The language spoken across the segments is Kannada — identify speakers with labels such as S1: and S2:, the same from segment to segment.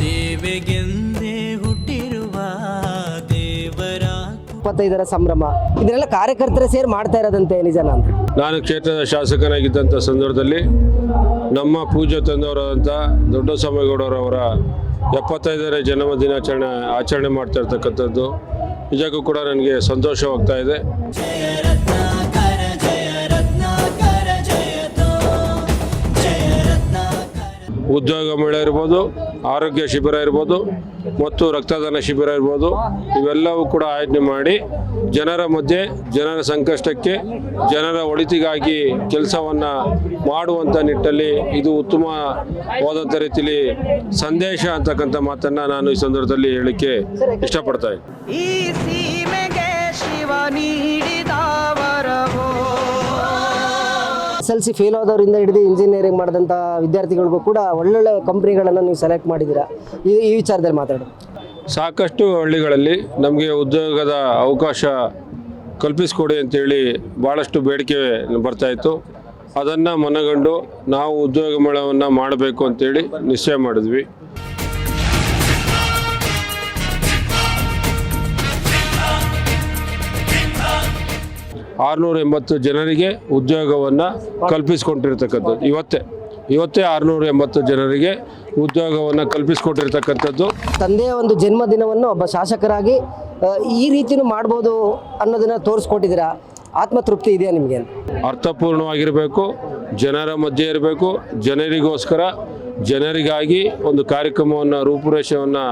S1: ಜನಸೇವೆಗೆಂದೇ ಹುಟ್ಟಿರುವ ದೇವರ
S2: ಇಪ್ಪತ್ತೈದರ ಸಂಭ್ರಮ. ಇದನ್ನೆಲ್ಲ ಕಾರ್ಯಕರ್ತರ ಸೇರಿ ಮಾಡ್ತಾ ಇರೋದಂತೆ ನಿಜನ ಅಂತ
S3: ನಾನು ಕ್ಷೇತ್ರದ ಶಾಸಕನಾಗಿದ್ದಂಥ ಸಂದರ್ಭದಲ್ಲಿ ನಮ್ಮ ಪೂಜ್ಯ ತಂದವರಾದಂಥ ದೊಡ್ಡ ಸ್ವಾಮಿಗೌಡರವರ ಎಪ್ಪತ್ತೈದನೇ ಜನ್ಮ ದಿನಾಚರಣೆ ಆಚರಣೆ ಮಾಡ್ತಾ ಇರ್ತಕ್ಕಂಥದ್ದು ನಿಜಕ್ಕೂ ಕೂಡ ನನಗೆ ಸಂತೋಷವಾಗ್ತಾ ಇದೆ.
S1: ಜಯತೋ
S3: ಉದ್ಯೋಗ ಮೇಳ ಇರ್ಬೋದು ಆರೋಗ್ಯ ಶಿಬಿರ ಇರ್ಬೋದು ಮತ್ತು ರಕ್ತದಾನ ಶಿಬಿರ ಇರ್ಬೋದು, ಇವೆಲ್ಲವೂ ಕೂಡ ಆಯೋಜನೆ ಮಾಡಿ ಜನರ ಮಧ್ಯೆ, ಜನರ ಸಂಕಷ್ಟಕ್ಕೆ, ಜನರ ಒಳಿತಿಗಾಗಿ ಕೆಲಸವನ್ನು ಮಾಡುವಂಥ ನಿಟ್ಟಲ್ಲಿ ಇದು ಉತ್ತಮವಾದಂಥ ರೀತಿಯಲ್ಲಿ ಸಂದೇಶ ಅಂತಕ್ಕಂಥ ಮಾತನ್ನು ನಾನು ಈ ಸಂದರ್ಭದಲ್ಲಿ ಹೇಳಲಿಕ್ಕೆ ಇಷ್ಟಪಡ್ತಾ ಇದ್ದೀನಿ.
S2: ಎಸ್ ಎಲ್ ಸಿ ಫೇಲ್ ಆದವರಿಂದ ಹಿಡಿದು ಇಂಜಿನಿಯರಿಂಗ್ ಮಾಡಿದಂಥ ವಿದ್ಯಾರ್ಥಿಗಳಿಗೂ ಕೂಡ ಒಳ್ಳೊಳ್ಳೆ ಕಂಪ್ನಿಗಳನ್ನು ನೀವು ಸೆಲೆಕ್ಟ್ ಮಾಡಿದ್ದೀರಾ? ಈ ಈ ವಿಚಾರದಲ್ಲಿ ಮಾತಾಡಿ
S3: ಸಾಕಷ್ಟು ಹಳ್ಳಿಗಳಲ್ಲಿ ನಮಗೆ ಉದ್ಯೋಗದ ಅವಕಾಶ ಕಲ್ಪಿಸಿಕೊಡಿ ಅಂತೇಳಿ ಭಾಳಷ್ಟು ಬೇಡಿಕೆ ಬರ್ತಾ ಇತ್ತು. ಅದನ್ನು ಮನಗಂಡು ನಾವು ಉದ್ಯೋಗ ಮೇಳವನ್ನು ಮಾಡಬೇಕು ಅಂತೇಳಿ ನಿಶ್ಚಯ ಮಾಡಿದ್ವಿ. ಆರುನೂರ ಎಂಬತ್ತು ಜನರಿಗೆ ಉದ್ಯೋಗವನ್ನು ಕಲ್ಪಿಸ್ಕೊಂಡಿರ್ತಕ್ಕಂಥದ್ದು ಇವತ್ತೇ ಇವತ್ತೇ ಆರುನೂರ ಎಂಬತ್ತು ಜನರಿಗೆ ಉದ್ಯೋಗವನ್ನು ಕಲ್ಪಿಸಿಕೊಟ್ಟಿರ್ತಕ್ಕಂಥದ್ದು.
S2: ತಂದೆಯ ಒಂದು ಜನ್ಮದಿನವನ್ನು ಒಬ್ಬ ಶಾಸಕರಾಗಿ ಈ ರೀತಿನೂ ಮಾಡ್ಬೋದು ಅನ್ನೋದನ್ನು ತೋರಿಸ್ಕೊಟ್ಟಿದ್ದೀರಾ? ಆತ್ಮತೃಪ್ತಿ ಇದೆಯಾ ನಿಮಗೆ
S3: ಅರ್ಥಪೂರ್ಣವಾಗಿರಬೇಕು ಜನರ ಮಧ್ಯೆ ಇರಬೇಕು ಜನರಿಗೋಸ್ಕರ ಜನರಿಗಾಗಿ ಒಂದು ಕಾರ್ಯಕ್ರಮವನ್ನು ರೂಪುರೇಷೆಯನ್ನು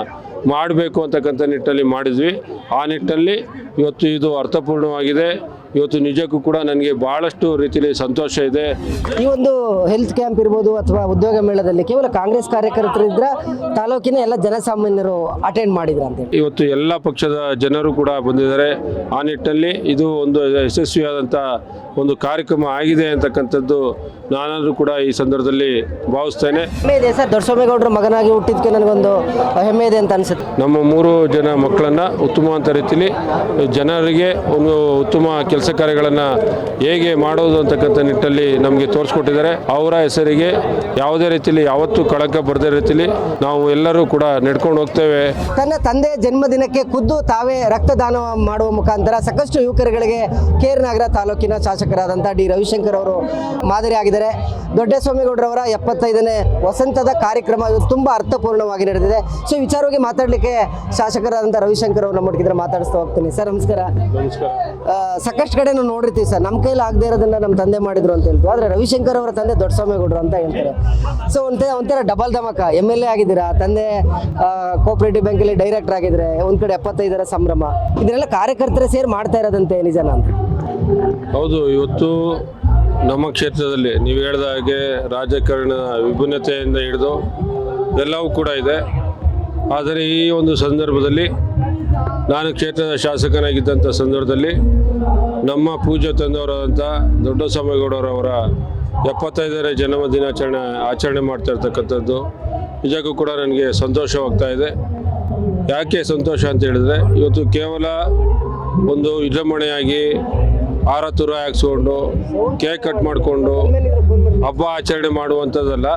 S3: ಮಾಡಬೇಕು ಅಂತಕ್ಕಂಥ ನಿಟ್ಟಲ್ಲಿ ಮಾಡಿದ್ವಿ. ಆ ನಿಟ್ಟಲ್ಲಿ ಇವತ್ತು ಇದು ಅರ್ಥಪೂರ್ಣವಾಗಿದೆ. ಇವತ್ತು ನಿಜಕ್ಕೂ ಕೂಡ ನನಗೆ ಬಹಳಷ್ಟು ರೀತಿಯಲ್ಲಿ ಸಂತೋಷ ಇದೆ.
S2: ಈ ಒಂದು ಹೆಲ್ತ್ ಕ್ಯಾಂಪ್ ಇರ್ಬೋದು ಅಥವಾ ಉದ್ಯೋಗ ಮೇಳದಲ್ಲಿ ಕೇವಲ ಕಾಂಗ್ರೆಸ್ ಕಾರ್ಯಕರ್ತರಿದ್ರ ತಾಲೂಕಿನ ಎಲ್ಲ ಜನಸಾಮಾನ್ಯರು ಅಟೆಂಡ್ ಮಾಡಿದ್ರ ಅಂತ
S3: ಇವತ್ತು ಎಲ್ಲ ಪಕ್ಷದ ಜನರು ಕೂಡ ಬಂದಿದ್ದಾರೆ. ಆ ನಿಟ್ಟಿನಲ್ಲಿ ಇದು ಒಂದು ಯಶಸ್ವಿಯಾದಂಥ ಒಂದು ಕಾರ್ಯಕ್ರಮ ಆಗಿದೆ ಅಂತಕ್ಕಂಥದ್ದು ನಾನಾದರೂ ಕೂಡ ಈ ಸಂದರ್ಭದಲ್ಲಿ ಭಾವಿಸ್ತೇನೆ.
S2: ಹೆಮ್ಮೆ ಇದೆ ಸರ್ ದೊಡ್ಡಸ್ವಾಮಿಗೌಡರ ಮಗನಾಗಿ ಹುಟ್ಟಿದ್ಕೆ ನನಗೊಂದು ಹೆಮ್ಮೆ ಇದೆ ಅಂತ ಅನ್ಸುತ್ತೆ.
S3: ನಮ್ಮ ಮೂರು ಜನ ಮಕ್ಕಳನ್ನು ಅಂತ ರೀತಿಯಲ್ಲಿ ಜನರಿಗೆ ಒಂದು ಉತ್ತಮ ಕೆಲಸ ಕಾರ್ಯಗಳನ್ನು ಹೇಗೆ ಮಾಡೋದು ಅಂತಕ್ಕಂಥ ನಿಟ್ಟಲ್ಲಿ ನಮಗೆ ತೋರಿಸ್ಕೊಟ್ಟಿದ್ದಾರೆ. ಅವರ ಹೆಸರಿಗೆ ಯಾವುದೇ ರೀತಿಯಲ್ಲಿ ಯಾವತ್ತೂ ಕಳಂಕ ಬರದೇ ರೀತಿಯಲ್ಲಿ ನಾವು ಎಲ್ಲರೂ ಕೂಡ ನಡ್ಕೊಂಡು ಹೋಗ್ತೇವೆ.
S2: ತನ್ನ ತಂದೆ ಜನ್ಮದಿನಕ್ಕೆ ಖುದ್ದು ತಾವೇ ರಕ್ತದಾನ ಮಾಡುವ ಮುಖಾಂತರ ಸಾಕಷ್ಟು ಯುವಕರುಗಳಿಗೆ ಕೇರ್ ನಗರ ತಾಲೂಕಿನ ಶಾಸಕರಾದಂಥ ಡಿ. ರವಿಶಂಕರ್ ಅವರು ಮಾದರಿ ಆಗಿದ್ದಾರೆ ದೊಡ್ಡಸ್ವಾಮಿಗೌಡರವರ ಎಪ್ಪತ್ತೈದನೇ ವಸಂತದ ಕಾರ್ಯಕ್ರಮ ಇವತ್ತು ತುಂಬ ಅರ್ಥಪೂರ್ಣವಾಗಿ ನಡೆದಿದೆ. ಸೊ ವಿಚಾರವಾಗಿ ಮಾತಾಡಲಿಕ್ಕೆ ಶಾಸಕರಾದಂಥ ರವಿಶಂಕರ್ ಅವರು ನಮ್ಮೊಟ್ಟಿಗಿದ್ರೆ ಮಾತಾಡಿಸ್ತಾ ಹೋಗ್ತೀನಿ. ಸರ್ ನಮಸ್ಕಾರ. ಸಾಕಷ್ಟು ಕಡೆ ನಾವು ನೋಡಿರ್ತೀವಿ ಸರ್. ನಮ್ಮ ಕೈಲಿ ಆಗದೆ ಇರೋದನ್ನ ನಮ್ಮ ತಂದೆ ಮಾಡಿದ್ರು ಅಂತ ಹೇಳ್ತೀವಿ. ಆದರೆ ರವಿಶಂಕರ್ ಅವರ ತಂದೆ ದೊಡ್ಡಸ್ವಾಮಿಗೌಡರು ಅಂತ ಹೇಳ್ತಾರೆ. ಸೊ ಒಂಥರ ಒಂಥರ ಡಬಲ್ ಧಮಕ. ಎಂ ಎಲ್ ಎ ಆಗಿದ್ದೀರಾ? ತಂದೆ ಕೋಪರೇಟಿವ್ ಬ್ಯಾಂಕಲ್ಲಿ ಡೈರೆಕ್ಟರ್ ಆಗಿದ್ರೆ ಒಂದು ಕಡೆ ಎಪ್ಪತ್ತೈದರ ಸಂಭ್ರಮ. ಇದನ್ನೆಲ್ಲ ಕಾರ್ಯಕರ್ತರೇ ಸೇರಿ ಮಾಡ್ತಾ ಇರೋದಂತೆ ನಿಜನ ಅಂತ.
S3: ಹೌದು, ಇವತ್ತು ನಮ್ಮ ಕ್ಷೇತ್ರದಲ್ಲಿ ನೀವು ಹೇಳಿದ ಹಾಗೆ ರಾಜಕಾರಣ ವಿಭಿನ್ನತೆಯಿಂದ ಹಿಡಿದು ಎಲ್ಲವೂ ಕೂಡ ಇದೆ. ಆದರೆ ಈ ಒಂದು ಸಂದರ್ಭದಲ್ಲಿ ನಾನು ಕ್ಷೇತ್ರದ ಶಾಸಕನಾಗಿದ್ದಂಥ ಸಂದರ್ಭದಲ್ಲಿ ನಮ್ಮ ಪೂಜೆ ತಂದವರಾದಂಥ ದೊಡ್ಡ ಸ್ವಾಮಿಗೌಡರವರ ಎಪ್ಪತ್ತೈದನೇ ಜನ್ಮ ದಿನಾಚರಣೆ ಆಚರಣೆ ಮಾಡ್ತಾ ಇರ್ತಕ್ಕಂಥದ್ದು ನಿಜಕ್ಕೂ ಕೂಡ ನನಗೆ ಸಂತೋಷವಾಗ್ತಾ ಇದೆ. ಯಾಕೆ ಸಂತೋಷ ಅಂತ ಹೇಳಿದ್ರೆ, ಇವತ್ತು ಕೇವಲ ಒಂದು ವಿಜೃಂಭಣೆಯಾಗಿ ಹಾರ ತುರ ಹಾಕ್ಸ್ಕೊಂಡು ಕೇಕ್ ಕಟ್ ಮಾಡಿಕೊಂಡು ಹಬ್ಬ ಆಚರಣೆ ಮಾಡುವಂಥದ್ದಲ್ಲ,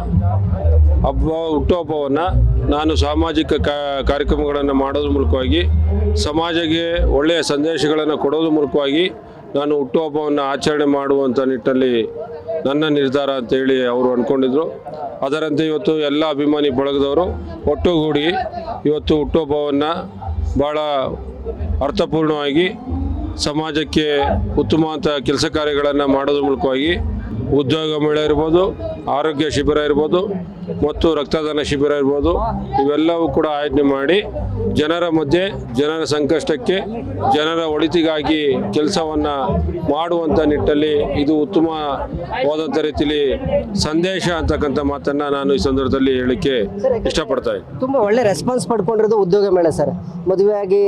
S3: ಹಬ್ಬ ಹುಟ್ಟುಹಬ್ಬವನ್ನು ನಾನು ಸಾಮಾಜಿಕ ಕಾರ್ಯಕ್ರಮಗಳನ್ನು ಮಾಡೋದ್ರ ಮೂಲಕವಾಗಿ, ಸಮಾಜಕ್ಕೆ ಒಳ್ಳೆಯ ಸಂದೇಶಗಳನ್ನು ಕೊಡೋದ್ರ ಮೂಲಕವಾಗಿ ನಾನು ಹುಟ್ಟುಹಬ್ಬವನ್ನು ಆಚರಣೆ ಮಾಡುವಂಥ ನಿಟ್ಟಲ್ಲಿ ನನ್ನ ನಿರ್ಧಾರ ಅಂತೇಳಿ ಅವರು ಅಂದ್ಕೊಂಡಿದ್ರು ಅದರಂತೆ ಇವತ್ತು ಎಲ್ಲ ಅಭಿಮಾನಿ ಬಳಗದವರು ಒಟ್ಟುಗೂಡಿ ಇವತ್ತು ಹುಟ್ಟುಹಬ್ಬವನ್ನು ಭಾಳ ಅರ್ಥಪೂರ್ಣವಾಗಿ ಸಮಾಜಕ್ಕೆ ಉತ್ತಮವಾದ ಕೆಲಸ ಕಾರ್ಯಗಳನ್ನು ಮಾಡೋದ್ರ ಮೂಲಕವಾಗಿ ಉದ್ಯೋಗ ಮೇಳ ಇರ್ಬೋದು, ಆರೋಗ್ಯ ಶಿಬಿರ ಇರ್ಬೋದು ಮತ್ತು ರಕ್ತದಾನ ಶಿಬಿರ ಇರ್ಬೋದು, ಇವೆಲ್ಲವೂ ಕೂಡ ಆಯೋಜನೆ ಮಾಡಿ ಜನರ ಮಧ್ಯೆ, ಜನರ ಸಂಕಷ್ಟಕ್ಕೆ, ಜನರ ಒಳಿತಿಗಾಗಿ ಕೆಲಸವನ್ನು ಮಾಡುವಂಥ ನಿಟ್ಟಲ್ಲಿ ಇದು ಉತ್ತಮವಾದಂಥ ರೀತಿಯಲ್ಲಿ ಸಂದೇಶ ಅಂತಕ್ಕಂಥ ಮಾತನ್ನು ನಾನು ಈ ಸಂದರ್ಭದಲ್ಲಿ ಹೇಳಲಿಕ್ಕೆ ಇಷ್ಟಪಡ್ತಾ ಇದ್ದೀನಿ.
S2: ತುಂಬ ಒಳ್ಳೆ ರೆಸ್ಪಾನ್ಸ್ ಪಡ್ಕೊಂಡಿರೋದು ಉದ್ಯೋಗ ಮೇಳ ಸರ್. ಮದುವೆಯಾಗಿ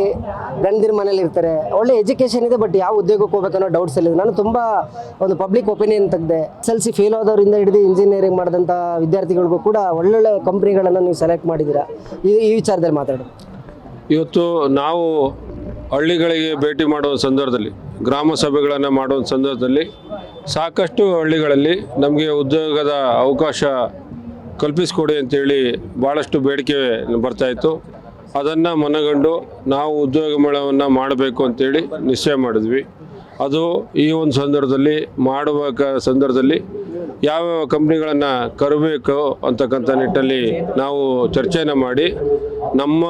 S2: ಗಂಡಿನ ಮನೇಲಿ ಇರ್ತಾರೆ. ಒಳ್ಳೆ ಎಜುಕೇಷನ್ ಇದೆ ಬಟ್ ಯಾವ ಉದ್ಯೋಗಕ್ಕೆ ಹೋಗ್ಬೇಕನ್ನೋ ಡೌಟ್ಸ್ ಇಲ್ಲ ನಾನು ತುಂಬ ಒಂದು ಪಬ್ಲಿಕ್ ಒಪಿನಿಯನ್ ತೆಗೆದೆ. ಎಸ್ ಎಲ್ ಸಿ ಫೇಲ್ ಆದವರಿಂದ ಹಿಡಿದು ಇಂಜಿನಿಯರಿಂಗ್ ಮಾಡಿದಂಥ ವಿದ್ಯಾರ್ಥಿಗಳಿಗೂ ಕೂಡ ಒಳ್ಳೊಳ್ಳೆ ಕಂಪ್ನಿಗಳನ್ನು ನೀವು ಸೆಲೆಕ್ಟ್ ಮಾಡಿದ್ದೀರಾ? ಈ ಈ ವಿಚಾರದಲ್ಲಿ ಮಾತಾಡು.
S3: ಇವತ್ತು ನಾವು ಹಳ್ಳಿಗಳಿಗೆ ಭೇಟಿ ಮಾಡುವ ಸಂದರ್ಭದಲ್ಲಿ, ಗ್ರಾಮ ಸಭೆಗಳನ್ನು ಮಾಡುವ ಸಂದರ್ಭದಲ್ಲಿ ಸಾಕಷ್ಟು ಹಳ್ಳಿಗಳಲ್ಲಿ ನಮಗೆ ಉದ್ಯೋಗದ ಅವಕಾಶ ಕಲ್ಪಿಸಿಕೊಡಿ ಅಂತೇಳಿ ಭಾಳಷ್ಟು ಬೇಡಿಕೆ ಬರ್ತಾಯಿತ್ತು ಅದನ್ನು ಮನಗಂಡು ನಾವು ಉದ್ಯೋಗ ಮೇಳವನ್ನು ಮಾಡಬೇಕು ಅಂತೇಳಿ ನಿಶ್ಚಯ ಮಾಡಿದ್ವಿ. ಅದು ಈ ಒಂದು ಸಂದರ್ಭದಲ್ಲಿ ಮಾಡುವ ಸಂದರ್ಭದಲ್ಲಿ ಯಾವ್ಯಾವ ಕಂಪ್ನಿಗಳನ್ನು ಕರಬೇಕು ಅಂತಕ್ಕಂಥ ನಿಟ್ಟಲ್ಲಿ ನಾವು ಚರ್ಚೆನ ಮಾಡಿ ನಮ್ಮ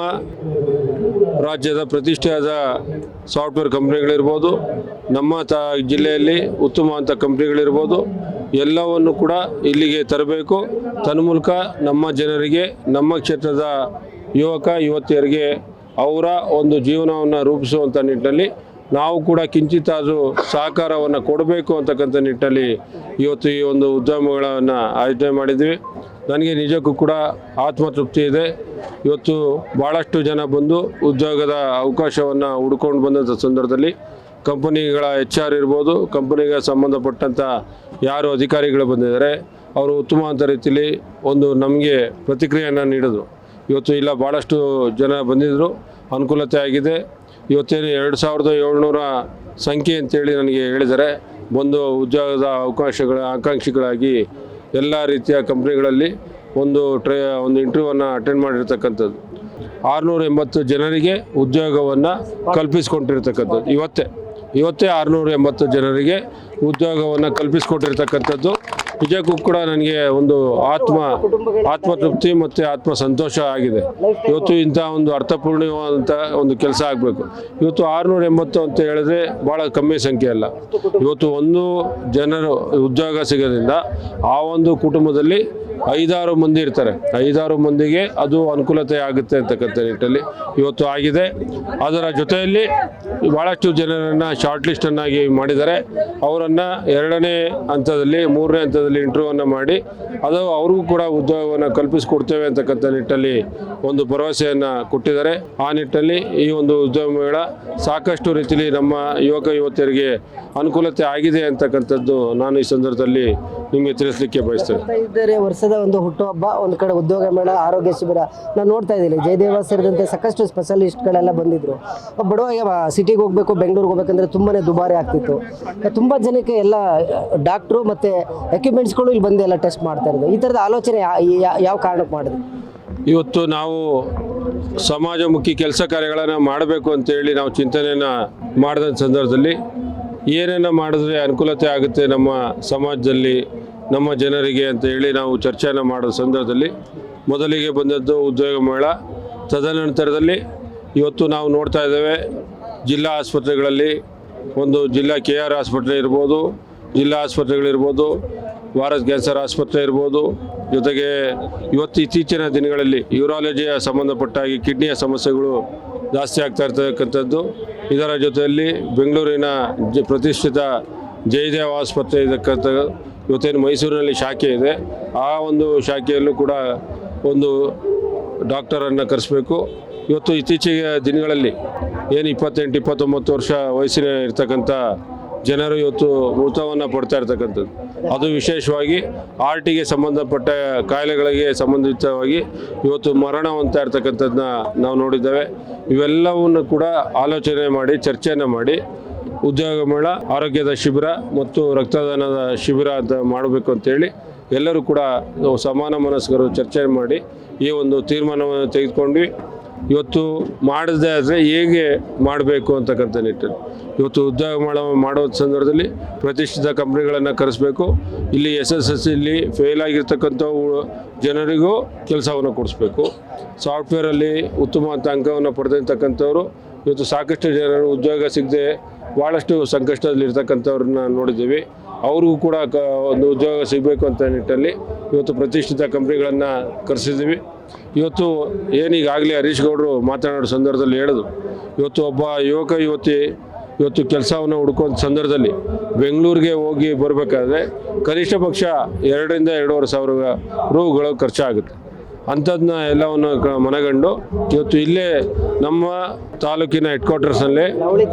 S3: ರಾಜ್ಯದ ಪ್ರತಿಷ್ಠೆಯಾದ ಸಾಫ್ಟ್ವೇರ್ ಕಂಪ್ನಿಗಳಿರ್ಬೋದು, ನಮ್ಮ ತ ಜಿಲ್ಲೆಯಲ್ಲಿ ಉತ್ತಮವಂತ ಕಂಪ್ನಿಗಳಿರ್ಬೋದು, ಎಲ್ಲವನ್ನು ಕೂಡ ಇಲ್ಲಿಗೆ ತರಬೇಕು. ತನ್ಮೂಲಕ ನಮ್ಮ ಜನರಿಗೆ, ನಮ್ಮ ಕ್ಷೇತ್ರದ ಯುವಕ, ಯುವತಿಯರಿಗೆ ಅವರ ಒಂದು ಜೀವನವನ್ನು ರೂಪಿಸುವಂಥ ನಿಟ್ಟಿನಲ್ಲಿ ನಾವು ಕೂಡ ಕಿಂಚಿತ್ತಾದರೂ ಸಹಕಾರವನ್ನು ಕೊಡಬೇಕು ಅಂತಕ್ಕಂಥ ನಿಟ್ಟಲ್ಲಿ ಇವತ್ತು ಈ ಒಂದು ಉದ್ಯಮಗಳನ್ನು ಆಯೋಜನೆ ಮಾಡಿದ್ವಿ. ನನಗೆ ನಿಜಕ್ಕೂ ಕೂಡ ಆತ್ಮತೃಪ್ತಿ ಇದೆ. ಇವತ್ತು ಭಾಳಷ್ಟು ಜನ ಬಂದು ಉದ್ಯೋಗದ ಅವಕಾಶವನ್ನು ಹುಡ್ಕೊಂಡು ಬಂದಂಥ ಸಂದರ್ಭದಲ್ಲಿ ಕಂಪನಿಗಳ ಎಚ್ ಆರ್ ಇರ್ಬೋದು, ಕಂಪನಿಗೆ ಸಂಬಂಧಪಟ್ಟಂಥ ಯಾರು ಅಧಿಕಾರಿಗಳು ಬಂದಿದ್ದಾರೆ, ಅವರು ಉತ್ತಮವಾದ ರೀತಿಯಲ್ಲಿ ಒಂದು ನಮಗೆ ಪ್ರತಿಕ್ರಿಯೆಯನ್ನು ನೀಡಿದರು. ಇವತ್ತು ಇಲ್ಲ ಭಾಳಷ್ಟು ಜನ ಬಂದಿದ್ದರು ಅನುಕೂಲತೆ ಆಗಿದೆ. ಇವತ್ತೇನು ಎರಡು ಸಾವಿರದ ಏಳ್ನೂರ ಸಂಖ್ಯೆ ಅಂತೇಳಿ ನನಗೆ ಹೇಳಿದ್ದಾರೆ. ಒಂದು ಉದ್ಯೋಗದ ಅವಕಾಶಗಳ, ಆಕಾಂಕ್ಷಿಗಳಾಗಿ ಎಲ್ಲ ರೀತಿಯ ಕಂಪ್ನಿಗಳಲ್ಲಿ ಒಂದು ಟ್ರೇ, ಒಂದು ಇಂಟರ್ವ್ಯೂವನ್ನು ಅಟೆಂಡ್ ಮಾಡಿರ್ತಕ್ಕಂಥದ್ದು. ಆರುನೂರ ಎಂಬತ್ತು ಜನರಿಗೆ ಉದ್ಯೋಗವನ್ನು ಕಲ್ಪಿಸ್ಕೊಂಡಿರ್ತಕ್ಕಂಥದ್ದು ಇವತ್ತೇ ಇವತ್ತೇ ಆರುನೂರ ಎಂಬತ್ತು ಜನರಿಗೆ ಉದ್ಯೋಗವನ್ನು ಕಲ್ಪಿಸ್ಕೊಟ್ಟಿರ್ತಕ್ಕಂಥದ್ದು. ನಿಜಕ್ಕೂ ಕೂಡ ನನಗೆ ಒಂದು ಆತ್ಮ, ಆತ್ಮತೃಪ್ತಿ ಮತ್ತು ಆತ್ಮ ಸಂತೋಷ ಆಗಿದೆ. ಇವತ್ತು ಇಂಥ ಒಂದು ಅರ್ಥಪೂರ್ಣವಾದಂಥ ಒಂದು ಕೆಲಸ ಆಗಬೇಕು. ಇವತ್ತು ಆರುನೂರ ಎಂಬತ್ತು ಅಂತ ಹೇಳಿದ್ರೆ ಭಾಳ ಕಮ್ಮಿ ಸಂಖ್ಯೆ ಅಲ್ಲ. ಇವತ್ತು ಒಂದು ಜನರು, ಉದ್ಯೋಗ ಸಿಗೋದ್ರಿಂದ ಆ ಒಂದು ಕುಟುಂಬದಲ್ಲಿ ಐದಾರು ಮಂದಿ ಇರ್ತಾರೆ. ಐದಾರು ಮಂದಿಗೆ ಅದು ಅನುಕೂಲತೆ ಆಗುತ್ತೆ ಅಂತಕ್ಕಂಥ ನಿಟ್ಟಲ್ಲಿ ಇವತ್ತು ಆಗಿದೆ. ಅದರ ಜೊತೆಯಲ್ಲಿ ಭಾಳಷ್ಟು ಜನರನ್ನು ಶಾರ್ಟ್ ಲಿಸ್ಟನ್ನಾಗಿ ಮಾಡಿದ್ದಾರೆ. ಅವರನ್ನು ಎರಡನೇ ಹಂತದಲ್ಲಿ, ಮೂರನೇ ಹಂತದಲ್ಲಿ ಇಂಟರ್ವ್ಯೂವನ್ನು ಮಾಡಿ, ಅದು ಅವ್ರಿಗೂ ಕೂಡ ಉದ್ಯೋಗವನ್ನು ಕಲ್ಪಿಸಿಕೊಡ್ತೇವೆ ಅಂತಕ್ಕಂಥ ನಿಟ್ಟಲ್ಲಿ ಒಂದು ಭರವಸೆಯನ್ನು ಕೊಟ್ಟಿದ್ದಾರೆ. ಆ ನಿಟ್ಟಲ್ಲಿ ಈ ಒಂದು ಉದ್ಯೋಗ ಮೇಳ ಸಾಕಷ್ಟು ರೀತಿಯಲ್ಲಿ ನಮ್ಮ ಯುವಕ, ಯುವತಿಯರಿಗೆ ಅನುಕೂಲತೆ ಆಗಿದೆ ಅಂತಕ್ಕಂಥದ್ದು ನಾನು ಈ ಸಂದರ್ಭದಲ್ಲಿ ನಿಮಗೆ ತಿಳಿಸ್ಲಿಕ್ಕೆ ಬಯಸ್ತೇನೆ.
S2: ಇದ್ದಾರೆ ವರ್ಷದ ಒಂದು ಹುಟ್ಟುಹಬ್ಬ ಒಂದು ಕಡೆ ಉದ್ಯೋಗ ಮೇಳ, ಆರೋಗ್ಯ ಶಿಬಿರ. ನಾವು ನೋಡ್ತಾ ಇದ್ದೀವಿ ಜಯದೇವ ಸೇರಿದಂತೆ ಸಾಕಷ್ಟು ಸ್ಪೆಷಲಿಸ್ಟ್ಗಳೆಲ್ಲ ಬಂದಿದ್ರು. ಬಡವ ಸಿಟಿಗೆ ಹೋಗಬೇಕು, ಬೆಂಗಳೂರಿಗೆ ಹೋಗ್ಬೇಕಂದ್ರೆ ತುಂಬಾ ದುಬಾರಿ ಆಗ್ತಿತ್ತು. ತುಂಬ ಜನಕ್ಕೆ ಎಲ್ಲ ಡಾಕ್ಟ್ರು ಮತ್ತು ಎಕ್ವಿಪ್ಮೆಂಟ್ಸ್ಗಳು ಇಲ್ಲಿ ಬಂದು ಎಲ್ಲ ಟೆಸ್ಟ್ ಮಾಡ್ತಾ ಇರೋದು. ಈ ಥರದ ಆಲೋಚನೆ ಯಾವ ಕಾರಣಕ್ಕೆ ಮಾಡಿದ್ರು
S3: ಇವತ್ತು ನಾವು ಸಮಾಜಮುಖಿ ಕೆಲಸ ಕಾರ್ಯಗಳನ್ನು ಮಾಡಬೇಕು ಅಂತೇಳಿ ನಾವು ಚಿಂತನೆಯನ್ನು ಮಾಡಿದ ಸಂದರ್ಭದಲ್ಲಿ ಏನೇನೋ ಮಾಡಿದ್ರೆ ಅನುಕೂಲತೆ ಆಗುತ್ತೆ ನಮ್ಮ ಸಮಾಜದಲ್ಲಿ ನಮ್ಮ ಜನರಿಗೆ ಅಂತ ಹೇಳಿ ನಾವು ಚರ್ಚೆಯನ್ನು ಮಾಡೋ ಸಂದರ್ಭದಲ್ಲಿ ಮೊದಲಿಗೆ ಬಂದದ್ದು ಉದ್ಯೋಗ ಮೇಳ. ತದನಂತರದಲ್ಲಿ ಇವತ್ತು ನಾವು ನೋಡ್ತಾ ಇದ್ದೇವೆ, ಜಿಲ್ಲಾ ಆಸ್ಪತ್ರೆಗಳಲ್ಲಿ ಒಂದು ಜಿಲ್ಲಾ ಕೆ ಆರ್ ಆಸ್ಪತ್ರೆ ಇರ್ಬೋದು, ಜಿಲ್ಲಾ ಆಸ್ಪತ್ರೆಗಳಿರ್ಬೋದು ವಾರಸ್ ಕ್ಯಾನ್ಸರ್ ಆಸ್ಪತ್ರೆ ಇರ್ಬೋದು. ಜೊತೆಗೆ ಇವತ್ತು ಇತ್ತೀಚಿನ ದಿನಗಳಲ್ಲಿ ಯೂರಾಲಜಿಯ ಸಂಬಂಧಪಟ್ಟಾಗಿ ಕಿಡ್ನಿಯ ಸಮಸ್ಯೆಗಳು ಜಾಸ್ತಿ ಆಗ್ತಾ ಇರ್ತಕ್ಕಂಥದ್ದು. ಇದರ ಜೊತೆಯಲ್ಲಿ ಬೆಂಗಳೂರಿನ ಪ್ರತಿಷ್ಠಿತ ಜಯದೇವ ಆಸ್ಪತ್ರೆ ಇದಕ್ಕಂತ ಇವತ್ತೇನು ಮೈಸೂರಿನಲ್ಲಿ ಶಾಖೆ ಇದೆ, ಆ ಒಂದು ಶಾಖೆಯಲ್ಲೂ ಕೂಡ ಒಂದು ಡಾಕ್ಟರನ್ನು ಕರೆಸಬೇಕು. ಇವತ್ತು ಇತ್ತೀಚೆಗೆ ದಿನಗಳಲ್ಲಿ ಏನು ಇಪ್ಪತ್ತೆಂಟು, ಇಪ್ಪತ್ತೊಂಬತ್ತು ವರ್ಷ ವಯಸ್ಸಿನ ಇರ್ತಕ್ಕಂಥ ಜನರು ಇವತ್ತು ಮೃತವನ್ನು ಪಡ್ತಾ ಇರ್ತಕ್ಕಂಥದ್ದು. ಅದು ವಿಶೇಷವಾಗಿ ಆರ್ಟಿಗೆ ಸಂಬಂಧಪಟ್ಟ ಕಾಯಿಲೆಗಳಿಗೆ ಸಂಬಂಧಿತವಾಗಿ ಇವತ್ತು ಮರಣ ಅಂತ ಇರ್ತಕ್ಕಂಥದ್ದನ್ನ ನಾವು ನೋಡಿದ್ದೇವೆ. ಇವೆಲ್ಲವನ್ನು ಕೂಡ ಆಲೋಚನೆ ಮಾಡಿ, ಚರ್ಚೆಯನ್ನು ಮಾಡಿ ಉದ್ಯೋಗ ಮೇಳ, ಆರೋಗ್ಯದ ಶಿಬಿರ ಮತ್ತು ರಕ್ತದಾನದ ಶಿಬಿರ ಅಂತ ಮಾಡಬೇಕು ಅಂತೇಳಿ ಎಲ್ಲರೂ ಕೂಡ ನಾವು ಸಮಾನ ಮನಸ್ಕರು ಚರ್ಚೆ ಮಾಡಿ ಈ ಒಂದು ತೀರ್ಮಾನವನ್ನು ತೆಗೆದುಕೊಂಡ್ವಿ. ಇವತ್ತು ಮಾಡದೇ ಆದರೆ ಹೇಗೆ ಮಾಡಬೇಕು ಅಂತಕ್ಕಂಥ ನಿಟ್ಟಲ್ಲಿ ಇವತ್ತು ಉದ್ಯೋಗ ಮೇಳ ಮಾಡೋ ಸಂದರ್ಭದಲ್ಲಿ ಪ್ರತಿಷ್ಠಿತ ಕಂಪ್ನಿಗಳನ್ನು ಕರೆಸಬೇಕು. ಇಲ್ಲಿ ಎಸ್ ಎಸ್ ಎಸ್ ಇಲ್ಲಿ ಫೇಲ್ ಆಗಿರ್ತಕ್ಕಂಥ ಜನರಿಗೂ ಕೆಲಸವನ್ನು ಕೊಡಿಸ್ಬೇಕು. ಸಾಫ್ಟ್ವೇರಲ್ಲಿ ಉತ್ತಮ ಅಂಕವನ್ನು ಪಡೆದಿರ್ತಕ್ಕಂಥವ್ರು ಇವತ್ತು ಸಾಕಷ್ಟು ಜನರು ಉದ್ಯೋಗ ಸಿಗದೆ ಭಾಳಷ್ಟು ಸಂಕಷ್ಟದಲ್ಲಿರ್ತಕ್ಕಂಥವ್ರನ್ನ ನೋಡಿದ್ದೀವಿ. ಅವ್ರಿಗೂ ಕೂಡ ಕ, ಒಂದು ಉದ್ಯೋಗ ಸಿಗಬೇಕು ಅಂತ ನಿಟ್ಟಲ್ಲಿ ಇವತ್ತು ಪ್ರತಿಷ್ಠಿತ ಕಂಪ್ನಿಗಳನ್ನು ಕರೆಸಿದ್ದೀವಿ. ಇವತ್ತು ಏನೀಗಾಗಲೇ ಹರೀಶ್ ಗೌಡರು ಮಾತನಾಡೋ ಸಂದರ್ಭದಲ್ಲಿ ಹೇಳಿದ್ರು ಇವತ್ತು ಒಬ್ಬ ಯುವಕ ಯುವತಿ ಇವತ್ತು ಕೆಲಸವನ್ನು ಹುಡ್ಕೋ ಸಂದರ್ಭದಲ್ಲಿ ಬೆಂಗಳೂರಿಗೆ ಹೋಗಿ ಬರಬೇಕಾದ್ರೆ ಕನಿಷ್ಠ ಪಕ್ಷ ಎರಡರಿಂದ ಎರಡೂವರೆ ಸಾವಿರ ರೂಗಳು ಖರ್ಚಾಗುತ್ತೆ. ಅಂಥದ್ದನ್ನ ಎಲ್ಲವನ್ನು ಮನಗಂಡು ಇವತ್ತು ಇಲ್ಲೇ ನಮ್ಮ ತಾಲೂಕಿನ ಹೆಡ್ ಕ್ವಾರ್ಟರ್ಸಲ್ಲೇ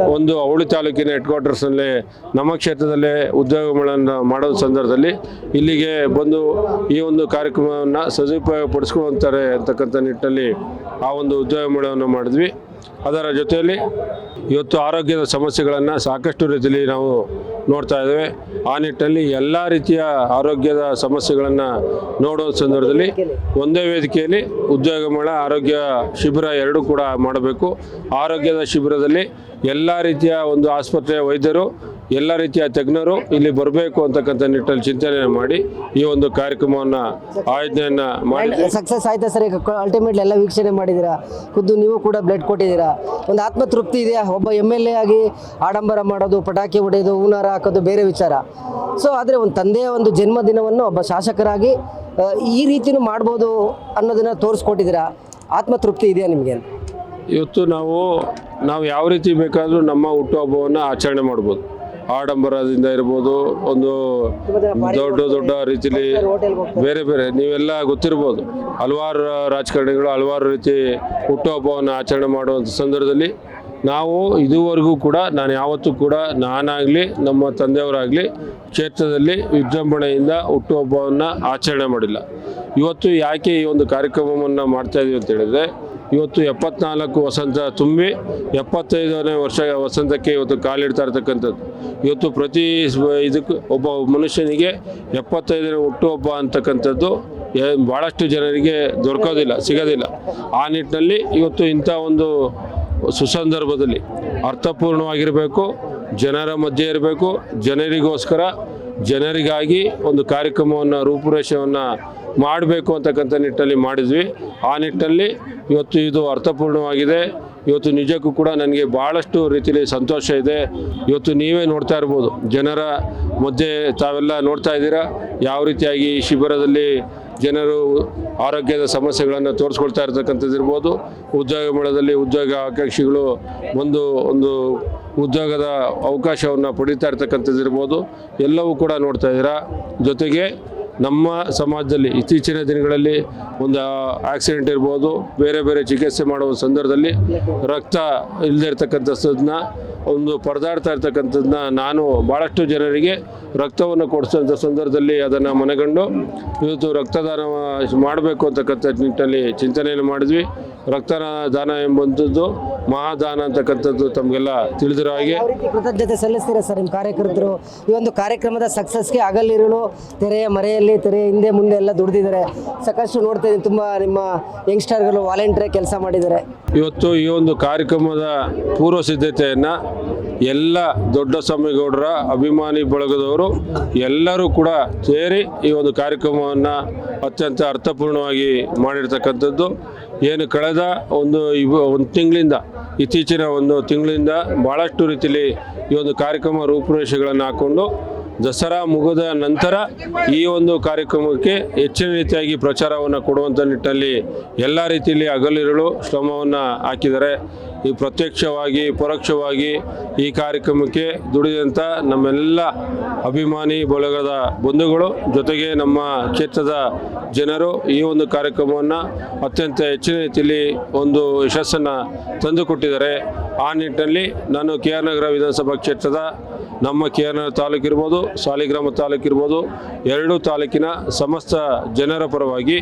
S3: ಒಂದು ಅವಳಿ ತಾಲೂಕಿನ ಹೆಡ್ ಕ್ವಾರ್ಟರ್ಸಲ್ಲೇ ನಮ್ಮ ಕ್ಷೇತ್ರದಲ್ಲೇ ಉದ್ಯೋಗಗಳನ್ನು ಮಾಡೋ ಸಂದರ್ಭದಲ್ಲಿ ಇಲ್ಲಿಗೆ ಬಂದು ಈ ಒಂದು ಕಾರ್ಯಕ್ರಮವನ್ನು ಸದುಪಯೋಗ ಪಡಿಸ್ಕೊಳ್ತಾರೆ ಅಂತಕ್ಕಂಥ ನಿಟ್ಟಿನಲ್ಲಿ ಆ ಒಂದು ಉದ್ಯೋಗ ಮೇಳವನ್ನು ಮಾಡಿದ್ವಿ. ಅದರ ಜೊತೆಯಲ್ಲಿ ಇವತ್ತು ಆರೋಗ್ಯದ ಸಮಸ್ಯೆಗಳನ್ನು ಸಾಕಷ್ಟು ರೀತಿಯಲ್ಲಿ ನಾವು ನೋಡ್ತಾ ಇದ್ದೇವೆ. ಆ ನಿಟ್ಟಿನಲ್ಲಿ ಎಲ್ಲ ರೀತಿಯ ಆರೋಗ್ಯದ ಸಮಸ್ಯೆಗಳನ್ನು ನೋಡೋ ಸಂದರ್ಭದಲ್ಲಿ ಒಂದೇ ವೇದಿಕೆಯಲ್ಲಿ ಉದ್ಯೋಗ ಮೇಳ, ಆರೋಗ್ಯ ಶಿಬಿರ ಎರಡೂ ಕೂಡ ಮಾಡಬೇಕು. ಆರೋಗ್ಯದ ಶಿಬಿರದಲ್ಲಿ ಎಲ್ಲ ರೀತಿಯ ಒಂದು ಆಸ್ಪತ್ರೆಯ ವೈದ್ಯರು ಎಲ್ಲ ರೀತಿಯ ತಜ್ಞರು ಇಲ್ಲಿ ಬರಬೇಕು ಅಂತಕ್ಕಂಥ ನಿಟ್ಟಲ್ಲಿ ಚಿಂತನೆ ಮಾಡಿ ಈ ಒಂದು ಕಾರ್ಯಕ್ರಮವನ್ನು ಆಯೋಜನೆಯನ್ನ ಮಾಡಿ.
S2: ಸಕ್ಸಸ್ ಆಯ್ತಾ ಸರ್? ಈಗ ಅಲ್ಟಿಮೇಟ್ಲಿ ಎಲ್ಲ ವೀಕ್ಷಣೆ ಮಾಡಿದ್ದೀರಾ? ಖುದ್ದು ನೀವು ಕೂಡ ಬ್ಲಡ್ ಕೊಟ್ಟಿದ್ದೀರಾ? ಒಂದು ಆತ್ಮತೃಪ್ತಿ ಇದೆಯಾ? ಒಬ್ಬ ಎಂ ಎಲ್ ಎ ಆಗಿ ಆಡಂಬರ ಮಾಡೋದು ಪಟಾಕಿ ಹೊಡೆಯೋದು ಹೂನಾರ ಹಾಕೋದು ಬೇರೆ ವಿಚಾರ. ಸೊ ಆದರೆ ಒಂದು ತಂದೆಯ ಒಂದು ಜನ್ಮದಿನವನ್ನು ಒಬ್ಬ ಶಾಸಕರಾಗಿ ಈ ರೀತಿನೂ ಮಾಡ್ಬೋದು ಅನ್ನೋದನ್ನು ತೋರಿಸ್ಕೊಟ್ಟಿದ್ದೀರಾ? ಆತ್ಮತೃಪ್ತಿ ಇದೆಯಾ ನಿಮಗೆ?
S3: ಇವತ್ತು ನಾವು ನಾವು ಯಾವ ರೀತಿ ಬೇಕಾದರೂ ನಮ್ಮ ಹುಟ್ಟುಹಬ್ಬವನ್ನು ಆಚರಣೆ ಮಾಡ್ಬೋದು. ಆಡಂಬರದಿಂದ ಇರ್ಬೋದು, ಒಂದು ದೊಡ್ಡ ದೊಡ್ಡ ರೀತಿಲಿ ಬೇರೆ ಬೇರೆ, ನೀವೆಲ್ಲ ಗೊತ್ತಿರ್ಬೋದು. ಹಲವಾರು ರಾಜಕಾರಣಿಗಳು ಹಲವಾರು ರೀತಿ ಹುಟ್ಟುಹಬ್ಬವನ್ನು ಆಚರಣೆ ಮಾಡುವಂಥ ಸಂದರ್ಭದಲ್ಲಿ ನಾವು ಇದುವರೆಗೂ ಕೂಡ, ನಾನು ಯಾವತ್ತೂ ಕೂಡ ನಾನಾಗಲಿ, ನಮ್ಮ ತಂದೆಯವರಾಗಲಿ ಕ್ಷೇತ್ರದಲ್ಲಿ ವಿಜೃಂಭಣೆಯಿಂದ ಹುಟ್ಟುಹಬ್ಬವನ್ನು ಆಚರಣೆ ಮಾಡಿಲ್ಲ. ಇವತ್ತು ಯಾಕೆ ಈ ಒಂದು ಕಾರ್ಯಕ್ರಮವನ್ನು ಮಾಡ್ತಾ ಇದೀವಿ ಅಂತ ಹೇಳಿದ್ರೆ ಇವತ್ತು ಎಪ್ಪತ್ನಾಲ್ಕು ವಸಂತ ತುಂಬಿ ಎಪ್ಪತ್ತೈದನೇ ವರ್ಷ ವಸಂತಕ್ಕೆ ಇವತ್ತು ಕಾಲಿಡ್ತಾ ಇರ್ತಕ್ಕಂಥದ್ದು. ಇವತ್ತು ಪ್ರತಿ ಇದಕ್ಕೆ ಒಬ್ಬ ಮನುಷ್ಯನಿಗೆ ಎಪ್ಪತ್ತೈದನೇ ಹುಟ್ಟುಹಬ್ಬ ಅಂತಕ್ಕಂಥದ್ದು ಭಾಳಷ್ಟು ಜನರಿಗೆ ದೊರಕೋದಿಲ್ಲ, ಸಿಗೋದಿಲ್ಲ. ಆ ನಿಟ್ಟಿನಲ್ಲಿ ಇವತ್ತು ಇಂಥ ಒಂದು ಸುಸಂದರ್ಭದಲ್ಲಿ ಅರ್ಥಪೂರ್ಣವಾಗಿರಬೇಕು, ಜನರ ಮಧ್ಯೆ ಇರಬೇಕು, ಜನರಿಗೋಸ್ಕರ ಜನರಿಗಾಗಿ ಒಂದು ಕಾರ್ಯಕ್ರಮವನ್ನು ರೂಪುರೇಷೆಯನ್ನು ಮಾಡಬೇಕು ಅಂತಕ್ಕಂಥ ನಿಟ್ಟಲ್ಲಿ ಮಾಡಿದ್ವಿ. ಆ ನಿಟ್ಟಲ್ಲಿ ಇವತ್ತು ಇದು ಅರ್ಥಪೂರ್ಣವಾಗಿದೆ. ಇವತ್ತು ನಿಜಕ್ಕೂ ಕೂಡ ನನಗೆ ಭಾಳಷ್ಟು ರೀತಿಯಲ್ಲಿ ಸಂತೋಷ ಇದೆ. ಇವತ್ತು ನೀವೇ ನೋಡ್ತಾ ಇರ್ಬೋದು. ಜನರ ಮಧ್ಯೆ ತಾವೆಲ್ಲ ನೋಡ್ತಾ ಇದ್ದೀರಾ? ಯಾವ ರೀತಿಯಾಗಿ ಈ ಶಿಬಿರದಲ್ಲಿ ಜನರು ಆರೋಗ್ಯದ ಸಮಸ್ಯೆಗಳನ್ನು ತೋರಿಸ್ಕೊಳ್ತಾ ಇರ್ತಕ್ಕಂಥದ್ದು ಇರ್ಬೋದು. ಉದ್ಯೋಗ ಮೇಳದಲ್ಲಿ ಉದ್ಯೋಗ ಆಕಾಂಕ್ಷಿಗಳು ಒಂದು ಒಂದು ಉದ್ಯೋಗದ ಅವಕಾಶವನ್ನು ಪಡೀತಾ ಇರ್ತಕ್ಕಂಥದ್ದು ಇರ್ಬೋದು. ಎಲ್ಲವೂ ಕೂಡ ನೋಡ್ತಾ ಇದ್ದೀರಾ? ಜೊತೆಗೆ ನಮ್ಮ ಸಮಾಜದಲ್ಲಿ ಇತ್ತೀಚಿನ ದಿನಗಳಲ್ಲಿ ಒಂದು ಆಕ್ಸಿಡೆಂಟ್ ಇರ್ಬೋದು, ಬೇರೆ ಬೇರೆ ಚಿಕಿತ್ಸೆ ಮಾಡುವ ಸಂದರ್ಭದಲ್ಲಿ ರಕ್ತ ಇಲ್ಲದೆ ಒಂದು ಪರದಾಡ್ತಾ ಇರ್ತಕ್ಕಂಥದ್ದನ್ನ ನಾನು ಭಾಳಷ್ಟು ಜನರಿಗೆ ರಕ್ತವನ್ನು ಕೊಡಿಸೋಂಥ ಸಂದರ್ಭದಲ್ಲಿ ಅದನ್ನು ಮನಗಂಡು, ಇವತ್ತು ರಕ್ತದಾನ ಮಾಡಬೇಕು ಅಂತಕ್ಕಂಥ ನಿಟ್ಟಿನಲ್ಲಿ ಚಿಂತನೆಯನ್ನು ಮಾಡಿದ್ವಿ. ರಕ್ತದಾನ ಎಂಬಂಥದ್ದು, ಮಹಾದಾನ ಅಂತಕ್ಕಂಥದ್ದು ತಮಗೆಲ್ಲ ತಿಳಿದಿರೋ ಹಾಗೆ.
S2: ಕೃತಜ್ಞತೆ ಸಲ್ಲಿಸ್ತೀರಾ ಸರ್ ನಿಮ್ಮ ಕಾರ್ಯಕರ್ತರು? ಈ ಒಂದು ಕಾರ್ಯಕ್ರಮದ ಸಕ್ಸಸ್ಗೆ ಆಗಲಿರಲು ತೆರೆಯ ಮರೆಯಲ್ಲಿ ತೆರೆಯ ಹಿಂದೆ ಮುಂದೆ ಎಲ್ಲ ದುಡಿದಿದ್ದಾರೆ. ಸಾಕಷ್ಟು ನೋಡ್ತಾ ಇದ್ದೀನಿ. ತುಂಬ ನಿಮ್ಮ ಯಂಗ್ಸ್ಟರ್ಗಳು ವಾಲಂಟಿಯರ್ ಕೆಲಸ ಮಾಡಿದ್ದಾರೆ.
S3: ಇವತ್ತು ಈ ಒಂದು ಕಾರ್ಯಕ್ರಮದ ಪೂರ್ವ ಸಿದ್ಧತೆಯನ್ನು ಎಲ್ಲ ದೊಡ್ಡ ಸ್ವಾಮಿಗೌಡರ ಅಭಿಮಾನಿ ಬಳಗದವರು ಎಲ್ಲರೂ ಕೂಡ ಸೇರಿ ಈ ಒಂದು ಕಾರ್ಯಕ್ರಮವನ್ನು ಅತ್ಯಂತ ಅರ್ಥಪೂರ್ಣವಾಗಿ ಮಾಡಿರ್ತಕ್ಕಂಥದ್ದು. ಏನು ಕಳೆದ ಒಂದು ಒಂದು ತಿಂಗಳಿಂದ, ಇತ್ತೀಚಿನ ಒಂದು ತಿಂಗಳಿಂದ ಭಾಳಷ್ಟು ರೀತಿಯಲ್ಲಿ ಈ ಒಂದು ಕಾರ್ಯಕ್ರಮ ರೂಪುರೇಷೆಗಳನ್ನು ಹಾಕ್ಕೊಂಡು ದಸರಾ ಮುಗಿದ ನಂತರ ಈ ಒಂದು ಕಾರ್ಯಕ್ರಮಕ್ಕೆ ಹೆಚ್ಚಿನ ರೀತಿಯಾಗಿ ಪ್ರಚಾರವನ್ನು ಕೊಡುವಂಥ ನಿಟ್ಟಿನಲ್ಲಿ ಎಲ್ಲ ರೀತಿಯಲ್ಲಿ ಹಗಲಿರುಳು ಶ್ರಮವನ್ನು ಹಾಕಿದ್ದಾರೆ ಈ ಪ್ರತ್ಯಕ್ಷವಾಗಿ, ಪರೋಕ್ಷವಾಗಿ ಈ ಕಾರ್ಯಕ್ರಮಕ್ಕೆ ದುಡಿದಂಥ ನಮ್ಮೆಲ್ಲ ಅಭಿಮಾನಿ ಬಳಗದ ಬಂಧುಗಳು, ಜೊತೆಗೆ ನಮ್ಮ ಕ್ಷೇತ್ರದ ಜನರು ಈ ಒಂದು ಕಾರ್ಯಕ್ರಮವನ್ನು ಅತ್ಯಂತ ಹೆಚ್ಚಿನ ರೀತಿಯಲ್ಲಿ ಒಂದು ಯಶಸ್ಸನ್ನು ತಂದುಕೊಟ್ಟಿದ್ದಾರೆ. ಆ ನಿಟ್ಟಿನಲ್ಲಿ ನಾನು ಕೆ ಆರ್ ನಗರ ವಿಧಾನಸಭಾ ಕ್ಷೇತ್ರದ ನಮ್ಮ ಕೆ ಆರ್ ನಗರ ತಾಲೂಕು ಇರ್ಬೋದು ಸಾಲಿಗ್ರಾಮ ತಾಲೂಕು ಇರ್ಬೋದು ಎರಡೂ ತಾಲೂಕಿನ ಸಮಸ್ತ ಜನರ ಪರವಾಗಿ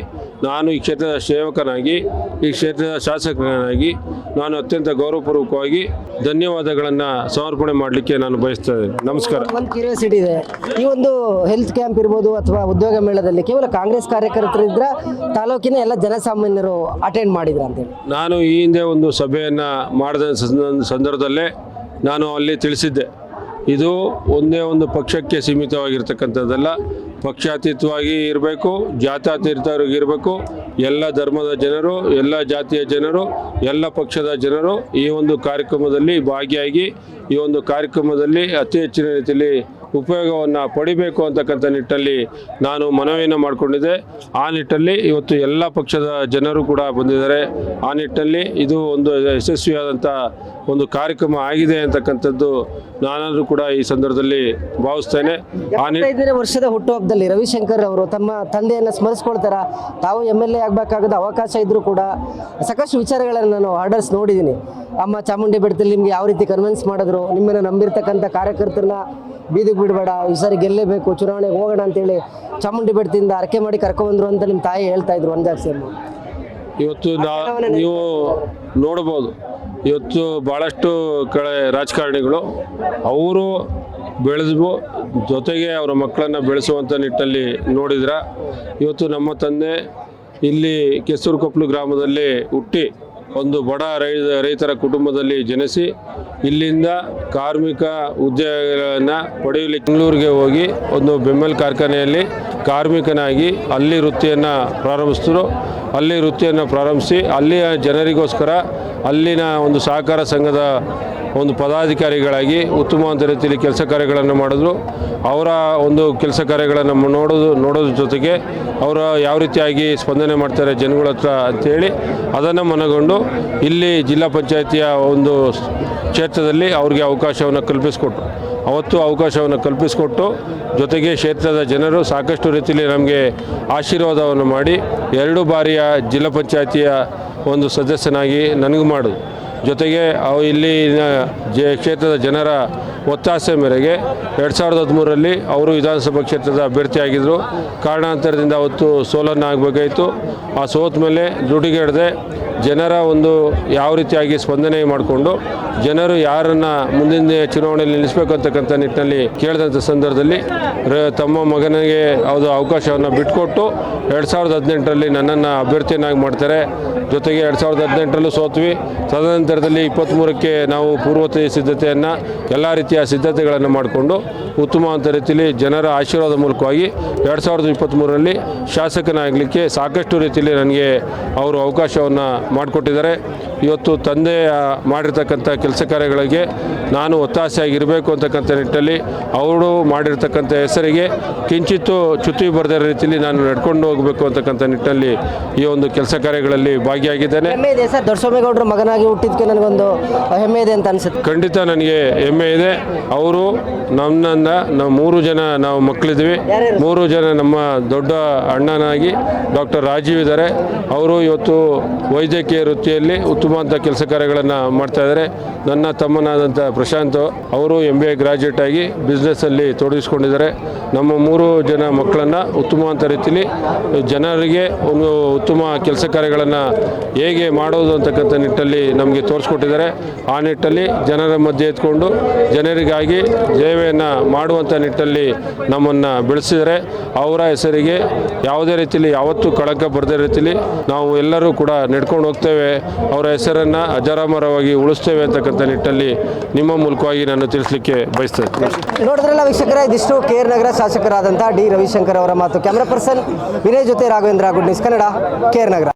S3: ನಾನು ಈ ಕ್ಷೇತ್ರದ ಸೇವಕನಾಗಿ ಈ ಕ್ಷೇತ್ರದ ಶಾಸಕನಾಗಿ ನಾನು ಅತ್ಯಂತ ಗೌರವಪೂರ್ವಕವಾಗಿ ಧನ್ಯವಾದಗಳನ್ನು ಸಮರ್ಪಣೆ ಮಾಡಲಿಕ್ಕೆ ನಾನು ಬಯಸ್ತಾ ಇದ್ದೇನೆ. ನಮಸ್ಕಾರ.
S2: ಒಂದು ಕ್ಯೂರಿಯಾಸಿಟಿ ಇದೆ. ಈ ಒಂದು ಹೆಲ್ತ್ ಕ್ಯಾಂಪ್ ಇರ್ಬೋದು ಅಥವಾ ಉದ್ಯೋಗ ಮೇಳದಲ್ಲಿ ಕೇವಲ ಕಾಂಗ್ರೆಸ್ ಕಾರ್ಯಕರ್ತರಿದ್ರ ತಾಲೂಕಿನ ಎಲ್ಲ ಜನಸಾಮಾನ್ಯರು ಅಟೆಂಡ್ ಮಾಡಿದ್ರ ಅಂತೇಳಿ
S3: ನಾನು ಈ ಹಿಂದೆ ಒಂದು ಸಭೆಯನ್ನು ಮಾಡಿದ ಸಂದರ್ಭದಲ್ಲೇ ನಾನು ಅಲ್ಲಿ ತಿಳಿಸಿದ್ದೆ. ಇದು ಒಂದೇ ಒಂದು ಪಕ್ಷಕ್ಕೆ ಸೀಮಿತವಾಗಿರ್ತಕ್ಕಂಥದ್ದಲ್ಲ. ಪಕ್ಷಾತೀತವಾಗಿ ಇರಬೇಕು ಜಾತಾತೀರ್ಥರಿಗಿರಬೇಕು ಎಲ್ಲ ಧರ್ಮದ ಜನರು, ಎಲ್ಲ ಜಾತಿಯ ಜನರು, ಎಲ್ಲ ಪಕ್ಷದ ಜನರು ಈ ಒಂದು ಕಾರ್ಯಕ್ರಮದಲ್ಲಿ ಭಾಗಿಯಾಗಿ, ಈ ಒಂದು ಕಾರ್ಯಕ್ರಮದಲ್ಲಿ ಅತಿ ಹೆಚ್ಚಿನ ರೀತಿಯಲ್ಲಿ ಉಪಯೋಗವನ್ನು ಪಡಿಬೇಕು ಅಂತಕ್ಕಂಥ ನಿಟ್ಟಲ್ಲಿ ನಾನು ಮನವಿಯನ್ನು ಮಾಡಿಕೊಂಡಿದ್ದೆ. ಆ ನಿಟ್ಟಲ್ಲಿ ಇವತ್ತು ಎಲ್ಲ ಪಕ್ಷದ ಜನರು ಕೂಡ ಬಂದಿದ್ದಾರೆ. ಆ ನಿಟ್ಟಲ್ಲಿ ಇದು ಒಂದು ಯಶಸ್ವಿಯಾದಂಥ ಒಂದು ಕಾರ್ಯಕ್ರಮ ಆಗಿದೆ ಅಂತಕ್ಕಂಥದ್ದು ನಾನಾದರೂ ಕೂಡ ಈ ಸಂದರ್ಭದಲ್ಲಿ ಭಾವಿಸ್ತೇನೆ.
S2: ವರ್ಷದ ಹುಟ್ಟುಹಬ್ಬದಲ್ಲಿ ರವಿಶಂಕರ್ ಅವರು ತಮ್ಮ ತಂದೆಯನ್ನು ಸ್ಮರಿಸ್ಕೊಳ್ತಾರ. ತಾವು ಎಂ ಎಲ್ ಎ ಆಗಬೇಕಾಗದ ಅವಕಾಶ ಇದ್ರೂ ಕೂಡ ಸಾಕಷ್ಟು ವಿಚಾರಗಳನ್ನು ನಾನು ಆರ್ಡರ್ಸ್ ನೋಡಿದ್ದೀನಿ. ಅಮ್ಮ ಚಾಮುಂಡಿ ಬೆಟ್ಟದಲ್ಲಿ ನಿಮ್ಗೆ ಯಾವ ರೀತಿ ಕನ್ವಿನ್ಸ್ ಮಾಡಿದ್ರು? ನಿಮ್ಮನ್ನು ನಂಬಿರ್ತಕ್ಕಂಥ ಕಾರ್ಯಕರ್ತರನ್ನ ಬೀದಿಗೆ ಬಿಡಬೇಡ. ಈ ಸಾರಿ ಗೆಲ್ಲೇಬೇಕು. ಚುನಾವಣೆಗೆ ಹೋಗೋಣ ಅಂತೇಳಿ ಚಾಮುಂಡಿ ಬೆಟ್ಟದಿಂದ ಅರಕೆ ಮಾಡಿ ಕರ್ಕೊಂಡ್ಬಂದ್ರು ಅಂತ ನಿಮ್ಮ ತಾಯಿ ಹೇಳ್ತಾ ಇದ್ರು ಅಮ್ಮ.
S3: ಇವತ್ತು ನೀವು ನೋಡ್ಬೋದು. ಇವತ್ತು ಭಾಳಷ್ಟು ಕಡೆ ರಾಜಕಾರಣಿಗಳು ಅವರು ಬೆಳೆದು ಜೊತೆಗೆ ಅವರ ಮಕ್ಕಳನ್ನು ಬೆಳೆಸುವಂಥ ನಿಟ್ಟಲ್ಲಿ ನೋಡಿದ್ರೆ. ಇವತ್ತು ನಮ್ಮ ತಂದೆ ಇಲ್ಲಿ ಕೆಸೂರು ಕೊಪ್ಪಲು ಗ್ರಾಮದಲ್ಲಿ ಹುಟ್ಟಿ ಒಂದು ಬಡ ರೈತರ ಕುಟುಂಬದಲ್ಲಿ ಜನಿಸಿ ಇಲ್ಲಿಂದ ಕಾರ್ಮಿಕ ಉದ್ಯೋಗಗಳನ್ನು ಪಡೆಯಲಿಕ್ಕೆ ಬೆಂಗಳೂರಿಗೆ ಹೋಗಿ ಒಂದು ಬೆಂಬಲ್ ಕಾರ್ಖಾನೆಯಲ್ಲಿ ಕಾರ್ಮಿಕನಾಗಿ ಅಲ್ಲಿ ವೃತ್ತಿಯನ್ನು ಪ್ರಾರಂಭಿಸಿದ್ರು ಅಲ್ಲಿ ವೃತ್ತಿಯನ್ನು ಪ್ರಾರಂಭಿಸಿ ಅಲ್ಲಿಯ ಜನರಿಗೋಸ್ಕರ ಅಲ್ಲಿನ ಒಂದು ಸಹಕಾರ ಸಂಘದ ಒಂದು ಪದಾಧಿಕಾರಿಗಳಾಗಿ ಉತ್ತಮವಾದ ರೀತಿಯಲ್ಲಿ ಕೆಲಸ ಕಾರ್ಯಗಳನ್ನು ಮಾಡಿದ್ರು. ಅವರ ಒಂದು ಕೆಲಸ ಕಾರ್ಯಗಳನ್ನು ನೋಡೋದು, ನೋಡೋದ್ರ ಜೊತೆಗೆ ಅವರು ಯಾವ ರೀತಿಯಾಗಿ ಸ್ಪಂದನೆ ಮಾಡ್ತಾರೆ ಜನಗಳ ಹತ್ರ ಅಂತೇಳಿ ಅದನ್ನು ಮನಗೊಂಡು ಇಲ್ಲಿ ಜಿಲ್ಲಾ ಪಂಚಾಯಿತಿಯ ಒಂದು ಕ್ಷೇತ್ರದಲ್ಲಿ ಅವ್ರಿಗೆ ಅವಕಾಶವನ್ನು ಕಲ್ಪಿಸಿಕೊಟ್ರು. ಅವತ್ತು ಅವಕಾಶವನ್ನು ಕಲ್ಪಿಸಿಕೊಟ್ಟು ಜೊತೆಗೆ ಕ್ಷೇತ್ರದ ಜನರು ಸಾಕಷ್ಟು ರೀತಿಯಲ್ಲಿ ನಮಗೆ ಆಶೀರ್ವಾದವನ್ನು ಮಾಡಿ ಎರಡು ಬಾರಿಯ ಜಿಲ್ಲಾ ಪಂಚಾಯಿತಿಯ ಒಂದು ಸದಸ್ಯನಾಗಿ ನನಗೂ ಮಾಡೋದು ಜೊತೆಗೆ ಅವು ಇಲ್ಲಿನ ಜ ಕ್ಷೇತ್ರದ ಜನರ ಒತ್ತಾಸೆ ಮೇರೆಗೆ ಎರಡು ಸಾವಿರದ ಹದಿಮೂರರಲ್ಲಿ ಅವರು ವಿಧಾನಸಭಾ ಕ್ಷೇತ್ರದ ಅಭ್ಯರ್ಥಿಯಾಗಿದ್ದರು ಕಾರಣಾಂತರದಿಂದ ಅವತ್ತು ಸೋಲನ್ನು ಆಗಬೇಕಾಯಿತು ಆ ಸೋತ ಮೇಲೆ ದುಡಿಗೆಡದೆ ಜನರ ಒಂದು ಯಾವ ರೀತಿಯಾಗಿ ಸ್ಪಂದನೆ ಮಾಡಿಕೊಂಡು ಜನರು ಯಾರನ್ನು ಮುಂದಿನ ಚುನಾವಣೆಯಲ್ಲಿ ನಿಲ್ಲಿಸಬೇಕು ಅಂತಕ್ಕಂಥ ನಿಟ್ಟಿನಲ್ಲಿ ಕೇಳಿದಂಥ ಸಂದರ್ಭದಲ್ಲಿ ತಮ್ಮ ಮಗನಿಗೆ ಅದು ಅವಕಾಶವನ್ನು ಬಿಟ್ಕೊಟ್ಟು ಎರಡು ಸಾವಿರದ ಹದಿನೆಂಟರಲ್ಲಿ ನನ್ನನ್ನು ಅಭ್ಯರ್ಥಿಯನ್ನಾಗಿ ಮಾಡ್ತಾರೆ. ಜೊತೆಗೆ ಎರಡು ಸಾವಿರದ ಹದಿನೆಂಟರಲ್ಲೂ ಸೋತ್ವಿ. ತದನಂತರದಲ್ಲಿ ಇಪ್ಪತ್ತ್ಮೂರಕ್ಕೆ ನಾವು ಪೂರ್ವತೆ ಸಿದ್ಧತೆಯನ್ನು ಎಲ್ಲ ರೀತಿಯ ಸಿದ್ಧತೆಗಳನ್ನು ಮಾಡಿಕೊಂಡು ಉತ್ತಮವಾದ ರೀತಿಯಲ್ಲಿ ಜನರ ಆಶೀರ್ವಾದ ಮೂಲಕವಾಗಿ ಎರಡು ಸಾವಿರದ ಇಪ್ಪತ್ತ್ಮೂರರಲ್ಲಿ ಶಾಸಕನಾಗಲಿಕ್ಕೆ ಸಾಕಷ್ಟು ರೀತಿಯಲ್ಲಿ ನನಗೆ ಅವರು ಅವಕಾಶವನ್ನು ಮಾಡಿಕೊಟ್ಟಿದ್ದಾರೆ. ಇವತ್ತು ತಂದೆ ಮಾಡಿರ್ತಕ್ಕಂಥ ಕೆಲಸ ಕಾರ್ಯಗಳಿಗೆ ನಾನು ಒತ್ತಾಸೆಯಾಗಿರಬೇಕು ಅಂತಕ್ಕಂಥ ನಿಟ್ಟಲ್ಲಿ ಅವರು ಮಾಡಿರ್ತಕ್ಕಂಥ ಹೆಸರಿಗೆ ಕಿಂಚಿತ್ತು ಚ್ಯುತಿ ಬರೆದ ರೀತಿಯಲ್ಲಿ ನಾನು ನಡ್ಕೊಂಡು ಹೋಗಬೇಕು ಅಂತಕ್ಕಂಥ ನಿಟ್ಟಲ್ಲಿ ಈ ಒಂದು ಕೆಲಸ ಕಾರ್ಯಗಳಲ್ಲಿ ಭಾಗಿಯಾಗಿದ್ದೇನೆ.
S2: ಹೆಮ್ಮೆ ಇದೆ ಸರ್? ದೊಡ್ಡಸ್ವಾಮಿಗೌಡರ ಮಗನಾಗಿ ಹುಟ್ಟಿದ್ದಕ್ಕೆ ನನಗೊಂದು ಹೆಮ್ಮೆ ಇದೆ ಅಂತ ಅನ್ಸುತ್ತೆ.
S3: ಖಂಡಿತ ನನಗೆ ಹೆಮ್ಮೆ ಇದೆ. ಅವರು ನಮ್ಮನ್ನ ನಾವು ಮೂರು ಜನ ನಾವು ಮಕ್ಕಳಿದ್ವಿ ಮೂರು ಜನ ನಮ್ಮ ದೊಡ್ಡ ಅಣ್ಣನಾಗಿ ಡಾಕ್ಟರ್ ರಾಜೀವ್ ಇದ್ದಾರೆ. ಅವರು ಇವತ್ತು ವೈದ್ಯಕೀಯ ವೃತ್ತಿಯಲ್ಲಿ ಉತ್ತಮವಾದ ಕೆಲಸ ಕಾರ್ಯಗಳನ್ನು ಮಾಡ್ತಾ ಇದ್ದಾರೆ. ನನ್ನ ತಮ್ಮನಾದಂಥ ಪ್ರಶಾಂತ್ ಅವರು ಎಂ ಬಿ ಎ ಗ್ರಾಜ್ಯುಯೇಟ್ ಆಗಿ ಬಿಸ್ನೆಸ್ಸಲ್ಲಿ ತೊಡಗಿಸ್ಕೊಂಡಿದ್ದಾರೆ. ನಮ್ಮ ಮೂರು ಜನ ಮಕ್ಕಳನ್ನು ಉತ್ತಮವಾದ ರೀತಿಯಲ್ಲಿ ಜನರಿಗೆ ಒಂದು ಉತ್ತಮ ಕೆಲಸ ಕಾರ್ಯಗಳನ್ನು ಹೇಗೆ ಮಾಡೋದು ಅಂತಕ್ಕಂಥ ನಿಟ್ಟಲ್ಲಿ ನಮಗೆ ತೋರಿಸ್ಕೊಟ್ಟಿದ್ದಾರೆ. ಆ ನಿಟ್ಟಲ್ಲಿ ಜನರ ಮಧ್ಯೆ ಎತ್ಕೊಂಡು ಜನರಿಗಾಗಿ ಸೇವೆಯನ್ನು ಮಾಡುವಂಥ ನಿಟ್ಟಲ್ಲಿ ನಮ್ಮನ್ನು ಬೆಳೆಸಿದರೆ ಅವರ ಹೆಸರಿಗೆ ಯಾವುದೇ ರೀತಿಯಲ್ಲಿ ಯಾವತ್ತೂ ಕಳಂಕ ಬರದೇ ರೀತಿಯಲ್ಲಿ ನಾವು ಎಲ್ಲರೂ ಕೂಡ ನಡ್ಕೊಂಡು ಹೋಗ್ತೇವೆ. ಅವರ ಹೆಸರನ್ನು ಅಜರಾಮರವಾಗಿ ಉಳಿಸ್ತೇವೆ ಅಂತಕ್ಕಂಥ ನಿಟ್ಟಲ್ಲಿ ನಿಮ್ಮ ಮೂಲಕವಾಗಿ ನಾನು ತಿಳಿಸ್ಲಿಕ್ಕೆ ಬಯಸ್ತೇನೆ.
S2: ನೋಡಿದ್ರಲ್ಲ ವೀಕ್ಷಕರ ಇದಿಷ್ಟು ಕೆ ಆರ್ ನಗರ ಶಾಸಕರಾದಂಥ ಡಿ. ರವಿಶಂಕರ್ ಅವರ ಮಾತು. ಕ್ಯಾಮ್ರಾ ಪರ್ಸನ್ ವಿನಯ್ ಜೊತೆ Raghavendra good news Kannada K R Nagar.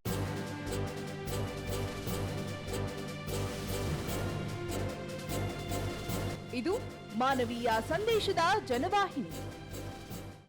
S4: ಇದು ಮಾನವೀಯ ಸಂದೇಶದ ಜನವಾಹಿನಿ.